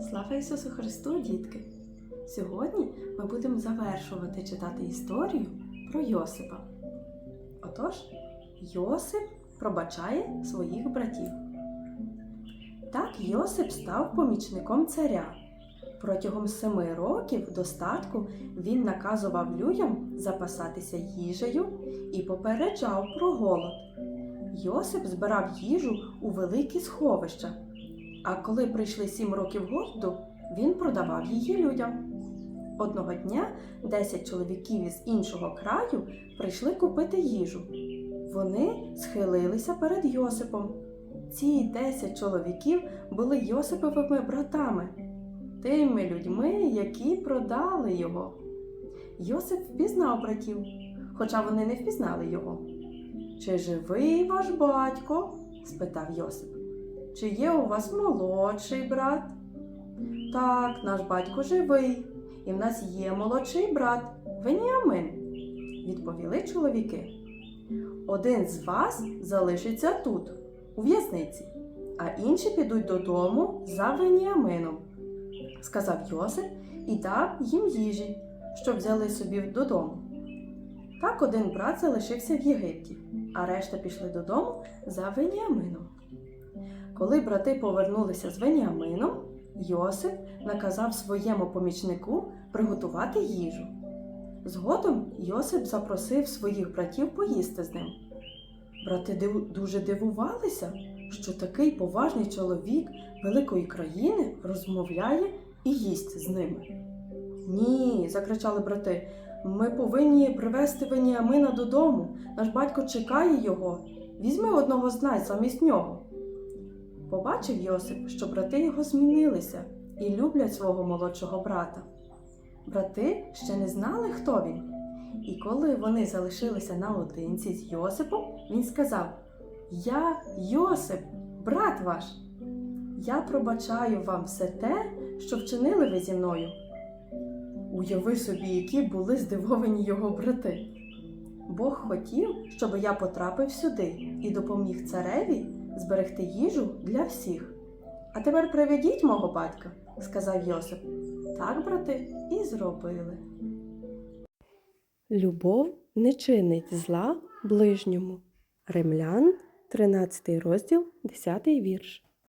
Слава Ісусу Христу, дітки! Сьогодні ми будемо завершувати читати історію про Йосипа. Отож, Йосип пробачає своїх братів. Так Йосип став помічником царя. Протягом семи років достатку він наказував людям запасатися їжею і попереджав про голод. Йосип збирав їжу у великі сховища, а коли прийшли сім років голоду, він продавав її людям. Одного дня десять чоловіків із іншого краю прийшли купити їжу. Вони схилилися перед Йосипом. Ці десять чоловіків були Йосиповими братами, тими людьми, які продали його. Йосип впізнав братів, хоча вони не впізнали його. Чи живий ваш батько? спитав Йосип. Чи є у вас молодший брат? Так, наш батько живий, і в нас є молодший брат Веніамин, відповіли чоловіки. Один з вас залишиться тут, у в'язниці, а інші підуть додому за Веніамином, сказав Йосип і дав їм їжі, щоб взяли собі додому. Так один брат залишився в Єгипті, а решта пішли додому за Веніамином. Коли брати повернулися з Веніамином, Йосип наказав своєму помічнику приготувати їжу. Згодом Йосип запросив своїх братів поїсти з ним. Брати дуже дивувалися, що такий поважний чоловік великої країни розмовляє і їсть з ними. Ні, закричали брати, ми повинні привезти Веніамина додому. Наш батько чекає його. Візьми одного з нас замість нього. Побачив Йосип, що брати його змінилися і люблять свого молодшого брата. Брати ще не знали, хто він. І коли вони залишилися наодинці з Йосипом, він сказав: Я Йосип, брат ваш. Я пробачаю вам все те, що вчинили ви зі мною. Уяви собі, які були здивовані його брати. Бог хотів, щоб я потрапив сюди і допоміг цареві зберегти їжу для всіх. А тепер приведіть мого батька, сказав Йосип. Так, брати, і зробили. Любов не чинить зла ближньому. Римлян, 13 розділ, 10 вірш.